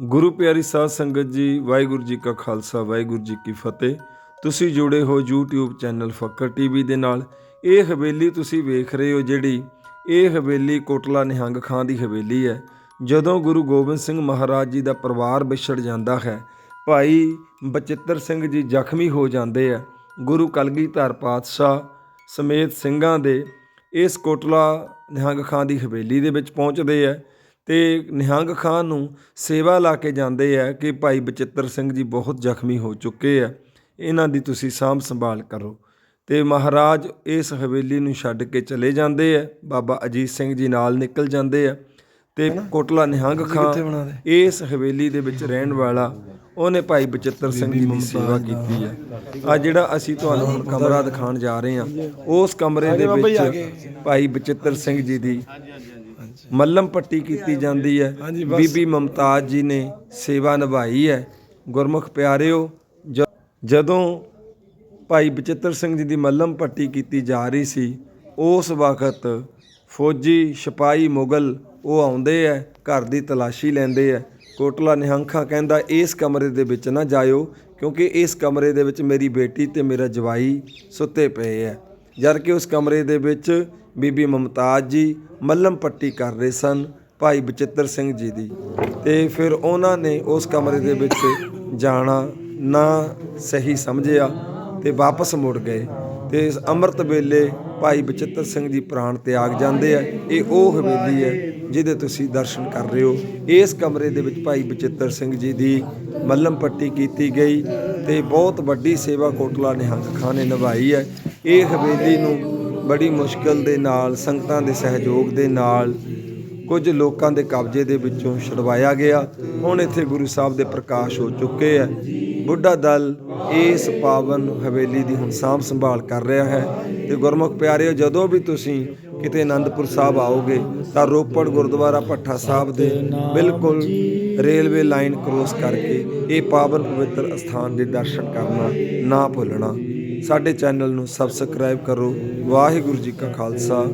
ਗੁਰੂ ਪਿਆਰੀ ਸਾਧ ਸੰਗਤ ਜੀ, ਵਾਹਿਗੁਰੂ ਜੀ ਕਾ ਖਾਲਸਾ, ਵਾਹਿਗੁਰੂ ਜੀ ਕੀ ਫਤਿਹ। ਤੁਸੀਂ ਜੁੜੇ ਹੋ YouTube ਚੈਨਲ ਫੱਕਰ ਟੀਵੀ ਦੇ ਨਾਲ। ਇਹ ਹਵੇਲੀ ਤੁਸੀਂ ਵੇਖ ਰਹੇ ਹੋ ਜਿਹੜੀ, ਇਹ ਹਵੇਲੀ ਕੋਟਲਾ ਨਿਹੰਗ ਖਾਂ ਦੀ ਹਵੇਲੀ ਹੈ। ਜਦੋਂ ਗੁਰੂ ਗੋਬਿੰਦ ਸਿੰਘ ਮਹਾਰਾਜ ਜੀ ਦਾ ਪਰਿਵਾਰ ਵਿਛੜ ਜਾਂਦਾ ਹੈ, ਭਾਈ ਬਚਿੱਤਰ ਸਿੰਘ ਜੀ ਜ਼ਖਮੀ ਹੋ ਜਾਂਦੇ ਆ। ਗੁਰੂ ਕਲਗੀਧਰ ਪਾਤਸ਼ਾਹ ਸਮੇਤ ਸਿੰਘਾਂ ਦੇ ਇਸ ਕੋਟਲਾ ਨਿਹੰਗ ਖਾਂ ਦੀ ਹਵੇਲੀ ਦੇ ਵਿੱਚ ਪਹੁੰਚਦੇ ਆ। ਤੇ ਨਿਹੰਗ ਖਾਂ ਨੂੰ ਸੇਵਾ ਲਾ ਕੇ ਜਾਂਦੇ ਆ ਕਿ ਭਾਈ ਬਚਿੱਤਰ ਸਿੰਘ ਜੀ ਬਹੁਤ ਜ਼ਖਮੀ ਹੋ ਚੁੱਕੇ ਆ। ਇਹਨਾਂ ਦੀ ਤੁਸੀਂ ਸਾਂਭ ਸੰਭਾਲ ਕਰੋ। ਤੇ ਮਹਾਰਾਜ ਇਸ ਹਵੇਲੀ ਨੂੰ ਛੱਡ ਕੇ ਚਲੇ ਜਾਂਦੇ ਆ। ਬਾਬਾ ਅਜੀਤ ਸਿੰਘ ਜੀ ਨਾਲ ਨਿਕਲ ਜਾਂਦੇ ਆ। ਤੇ ਕੋਟਲਾ ਨਿਹੰਗ ਖਾਂ ਇਸ ਹਵੇਲੀ ਦੇ ਵਿੱਚ ਰਹਿਣ ਵਾਲਾ ਉਹਨੇ ਭਾਈ ਬਚਿੱਤਰ ਸਿੰਘ ਜੀ ਦੀ ਸੇਵਾ ਕੀਤੀ ਹੈ ਆ ਜਿਹੜਾ ਅਸੀਂ ਤੁਹਾਨੂੰ ਹੁਣ ਕਮਰਾ ਦਿਖਾਉਣ ਜਾ ਰਹੇ ਹਾਂ ਉਸ ਕਮਰੇ ਦੇ ਵਿੱਚ ਭਾਈ ਬਚਿੱਤਰ ਸਿੰਘ ਜੀ ਦੀ ਮੱਲਮ ਪੱਟੀ ਕੀਤੀ ਜਾਂਦੀ ਹੈ। ਬੀਬੀ ਮਮਤਾਜ ਜੀ ਨੇ ਸੇਵਾ ਨਿਭਾਈ ਹੈ। ਗੁਰਮੁਖ ਪਿਆਰਿਓ ਜਦੋਂ ਭਾਈ ਬਚਿੱਤਰ ਸਿੰਘ ਜੀ ਦੀ ਮੱਲਮ ਪੱਟੀ ਕੀਤੀ ਜਾ ਰਹੀ ਸੀ ਉਸ ਵਕਤ ਫੌਜੀ ਸਿਪਾਹੀ ਮੁਗਲ ਉਹ ਆਉਂਦੇ ਆ ਘਰ ਦੀ ਤਲਾਸ਼ੀ ਲੈਂਦੇ ਆ ਕੋਟਲਾ ਨਿਹੰਖਾਂ ਕਹਿੰਦਾ ਇਸ ਕਮਰੇ ਦੇ ਵਿੱਚ ਨਾ ਜਾਇਓ ਕਿਉਂਕਿ ਇਸ ਕਮਰੇ ਦੇ ਵਿੱਚ ਮੇਰੀ ਬੇਟੀ ਤੇ ਮੇਰਾ ਜਵਾਈ ਸੁੱਤੇ ਪਏ ਆ ਜਦ ਕਿ ਉਸ ਕਮਰੇ ਦੇ ਵਿੱਚ ਬੀਬੀ ਮਮਤਾਜ ਜੀ ਮੱਲਮ ਪੱਟੀ ਕਰ ਰਹੇ ਸਨ, ਭਾਈ ਬਚਿੱਤਰ ਸਿੰਘ ਜੀ ਦੀ। ਤੇ ਫਿਰ ਉਹਨਾਂ ਨੇ ਉਸ ਕਮਰੇ ਦੇ ਵਿੱਚ ਜਾਣਾ, ਨਾ ਸਹੀ ਸਮਝਿਆ ਤੇ ਵਾਪਸ ਮੁੜ ਗਏ। ਤੇ ਇਸ ਅੰਮ੍ਰਿਤ ਵੇਲੇ ਭਾਈ ਬਚਿੱਤਰ ਸਿੰਘ ਜੀ ਪ੍ਰਾਣ ਤਿਆਗ ਜਾਂਦੇ ਆ। ਇਹ ਉਹ ਹਵੇਲੀ ਹੈ ਜਿਹਦੇ ਤੁਸੀਂ ਦਰਸ਼ਨ ਕਰ ਰਹੇ ਹੋ। ਇਸ ਕਮਰੇ ਦੇ ਵਿੱਚ ਭਾਈ ਬਚਿੱਤਰ ਸਿੰਘ ਜੀ ਦੀ ਮੱਲਮ ਪੱਟੀ ਕੀਤੀ ਗਈ ਤੇ ਬਹੁਤ ਵੱਡੀ ਸੇਵਾ ਕੋਟਲਾ ਨਿਹੰਗ ਖਾਂ ਨੇ ਨਿਭਾਈ ਹੈ। ਇਹ ਹਵੇਲੀ ਨੂੰ ਬੜੀ ਮੁਸ਼ਕਲ ਦੇ ਨਾਲ, ਸੰਗਤਾਂ ਦੇ ਸਹਿਯੋਗ ਦੇ ਨਾਲ ਕੁਝ ਲੋਕਾਂ ਦੇ ਕਬਜ਼ੇ ਦੇ ਵਿੱਚੋਂ ਛੁਡਵਾਇਆ ਗਿਆ। ਹੁਣ ਇੱਥੇ ਗੁਰੂ ਸਾਹਿਬ ਦੇ ਪ੍ਰਕਾਸ਼ ਹੋ ਚੁੱਕੇ ਹੈ। ਬੁੱਢਾ ਦਲ ਇਸ ਪਾਵਨ ਹਵੇਲੀ ਦੀ ਹੁਣ ਸਾਂਭ ਸੰਭਾਲ ਕਰ ਰਿਹਾ ਹੈ। ਤੇ ਗੁਰਮੁਖ ਪਿਆਰਿਓ, ਜਦੋਂ ਵੀ ਤੁਸੀਂ ਕਿਤੇ ਆਨੰਦਪੁਰ ਸਾਹਿਬ ਆਓਗੇ, ਤਾਂ ਰੋਪੜ ਗੁਰਦੁਆਰਾ ਭੱਠਾ ਸਾਹਿਬ ਦੇ ਬਿਲਕੁਲ ਰੇਲਵੇ ਲਾਈਨ ਕ੍ਰੋਸ ਕਰਕੇ ਇਹ ਪਾਵਨ ਪਵਿੱਤਰ ਅਸਥਾਨ ਦੇ ਦਰਸ਼ਨ ਕਰਨਾ ਨਾ ਭੁੱਲਣਾ। ਸਾਡੇ ਚੈਨਲ ਨੂੰ ਸਬਸਕ੍ਰਾਈਬ ਕਰੋ। ਵਾਹਿਗੁਰੂ ਜੀ ਕਾ ਖਾਲਸਾ।